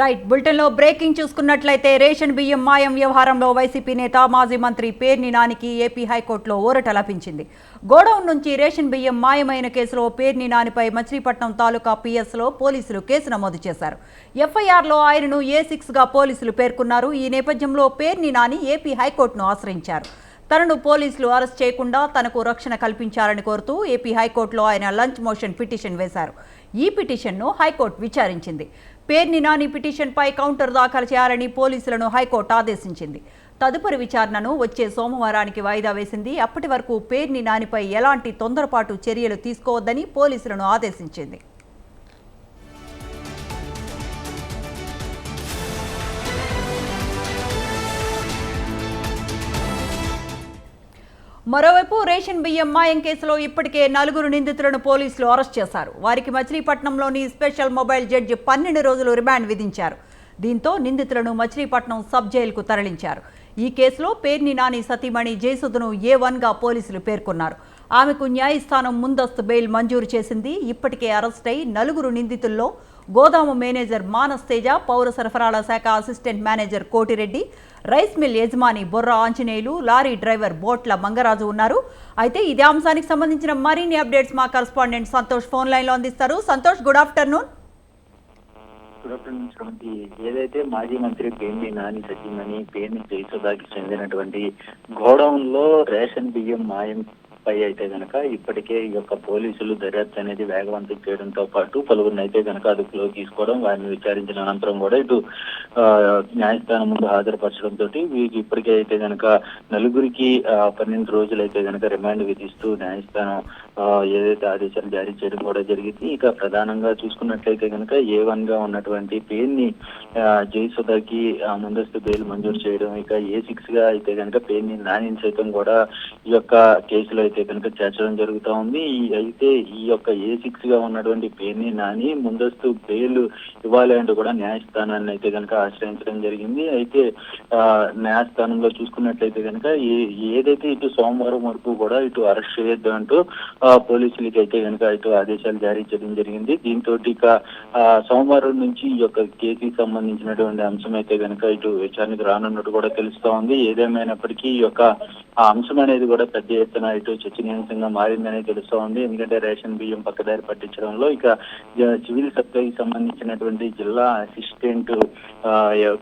Right బులెటిన్లో breaking చూసుకున్నట్లయితే ration బియ్యం మాయం వ్యవహారంలో వైసీపీ నేత మాజీ మంత్రి పేర్ని నానికి ఏపీ హైకోర్టులో ఊరట లభించింది. గోడౌన్ నుంచి రేషన్ బియ్యం మాయమైన కేసులో పేర్ని నానిపై మచిలీపట్నం తాలూకా పిఎస్లో పోలీసులు కేసు నమోదు చేశారు. ఎఫ్ఐఆర్లో ఆయనను ఏ సిక్స్గా పోలీసులు పేర్కొన్నారు. ఈ నేపథ్యంలో పేర్ని నాని ఏపీ హైకోర్టును ఆశ్రయించారు. తనను పోలీసులు అరెస్ట్ చేయకుండా తనకు రక్షణ కల్పించాలని కోరుతూ ఏపీ హైకోర్టులో ఆయన లంచ్ మోషన్ పిటిషన్ వేశారు. ఈ పిటిషన్ను హైకోర్టు విచారించింది. పేర్ని నాని పిటిషన్పై కౌంటర్ దాఖలు చేయాలని పోలీసులను హైకోర్టు ఆదేశించింది. తదుపరి విచారణను వచ్చే సోమవారానికి వాయిదా వేసింది. అప్పటి వరకు పేర్ని నానిపై ఎలాంటి తొందరపాటు చర్యలు తీసుకోవద్దని పోలీసులను ఆదేశించింది. మరోవైపు రేషన్ బియ్యం మాయం కేసులో ఇప్పటికే నలుగురు నిందితులను పోలీసులు అరెస్ట్ చేశారు. వారికి మచిలీపట్నంలోని స్పెషల్ మొబైల్ జడ్జి పన్నెండు రోజులు రిమాండ్ విధించారు. దీంతో నిందితులను మచిలీపట్నం సబ్ జైలుకు తరలించారు. ఈ కేసులో పేర్ని నాని సతీమణి జయసుధను ఏ వన్గా పోలీసులు పేర్కొన్నారు. ఆమెకు న్యాయస్థానం ముందస్తు బెయిల్ మంజూరు చేసింది. ఇప్పటికే అరెస్ట్ అయి నలుగురు నిందితుల్లో గోదాము మేనేజర్ మానస్ తేజ పౌర సరఫరాల శాఖ assistant manager Kotireddy rice mill యజమాని బొర్రా ఆంజనేయులు లారీ డ్రైవర్ బోట్ల మంగరాజు ఉన్నారు. అయితే ఇదే అంశానికి సంబంధించిన మరిన్ని అప్డేట్స్ మా కరస్పాండెంట్ సంతోష్ ఫోన్ లైన్లో అందిస్తారు. సంతోష్ గుడ్ ఆఫ్టర్నూన్ ఏదైతే మాజీ మంత్రి పేర్ని నాని సచిందని పేర్ని జయసుధాకి చెందినటువంటి గోడౌన్లో రేషన్ బియ్యం మాయం పై అయితే గనక ఇప్పటికే ఈ యొక్క పోలీసులు దర్యాప్తు అనేది వేగవంతం చేయడంతో పాటు పలువురిని అయితే గనక అదుపులో తీసుకోవడం వారిని విచారించిన అనంతరం కూడా ఇటు న్యాయస్థానం ముందు హాజరుపరచడంతో వీరికి ఇప్పటికే అయితే గనక నలుగురికి పన్నెండు రోజులు అయితే గనక రిమాండ్ విధిస్తూ న్యాయస్థానం ఆ, ఏదైతే ఆదేశాలు జారీ చేయడం కూడా జరిగింది. ఇక ప్రధానంగా చూసుకున్నట్లయితే కనుక ఏ వన్గా ఉన్నటువంటి పేరుని జయసుధకి ఆ, ముందస్తు బెయిల్ మంజూరు చేయడం ఇక ఏ సిక్స్గా అయితే కనుక పేర్ని నానిని సైతం కూడా ఈ యొక్క కేసులో అయితే కనుక చేర్చడం జరుగుతా ఉంది. ఈ- అయితే ఈ యొక్క ఏ సిక్స్గా ఉన్నటువంటి పేర్ని నాని ముందస్తు బెయిల్ ఇవ్వాలి అంటూ కూడా న్యాయస్థానాన్ని అయితే కనుక ఆశ్రయించడం జరిగింది. అయితే ఆ, న్యాయస్థానంలో చూసుకున్నట్లయితే కనుక ఏ- ఏదైతే ఇటు సోమవారం వరకు కూడా ఇటు అరెస్ట్ చేయొద్దు అంటూ పోలీసులకి అయితే కనుక ఇటు ఆదేశాలు జారీ చేయడం జరిగింది. దీంతో ఇక ఆ, సోమవారం నుంచి ఈ యొక్క కేసుకి సంబంధించినటువంటి అంశం అయితే కనుక ఇటు విచారణకు రానున్నట్టు కూడా తెలుస్తా ఉంది. ఏదేమైనప్పటికీ ఈ యొక్క అంశం అనేది కూడా పెద్ద ఎత్తున ఇటు చర్చనీయాంశంగా మారిందని తెలుస్తా ఉంది. ఎందుకంటే రేషన్ బియ్యం పక్కదారి పట్టించడంలో ఇక సివిల్ సప్లైకి సంబంధించినటువంటి జిల్లా అసిస్టెంట్ ఆ,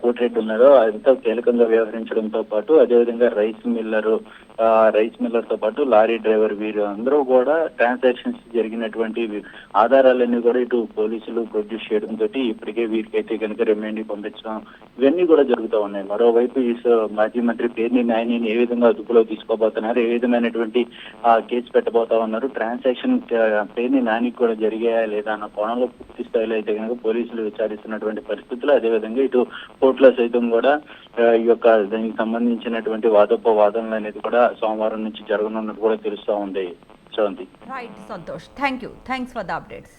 కోటిరెడ్డి ఉన్నారో ఎంతో కీలకంగా వ్యవహరించడంతో పాటు అదేవిధంగా రైస్ మిల్లర్ ఆ, రైస్ మిల్లర్తో పాటు లారీ డ్రైవర్ వీరు అందరూ కూడా ట్రాన్సాక్షన్స్ జరిగినటువంటి ఆధారాలన్నీ కూడా ఇటు పోలీసులు ప్రొడ్యూస్ చేయడం తోటి ఇప్పటికే వీరికైతే కనుక రిమైండ్ పంపించడం ఇవన్నీ కూడా జరుగుతూ ఉన్నాయి. మరోవైపు ఈ మాజీ మంత్రి పేర్ని నాయని ఏ విధంగా అదుపులో తీసుకోబోతున్నారు ఏ విధమైనటువంటి కేసు పెట్టబోతా ఉన్నారు ట్రాన్సాక్షన్ పేర్ని నానికి కూడా జరిగాయా లేదా అన్న కోణంలో పూర్తి స్థాయిలో అయితే కనుక పోలీసులు విచారిస్తున్నటువంటి పరిస్థితులు. అదేవిధంగా ఇటు కోర్టులో సైతం కూడా ఈ యొక్క దానికి సంబంధించినటువంటి వాదోపవాదనలు అనేది కూడా సోమవారం నుంచి జరగనున్నట్టు కూడా తెలుస్తూ ఉంది. So right Santhosh thank you thanks for the updates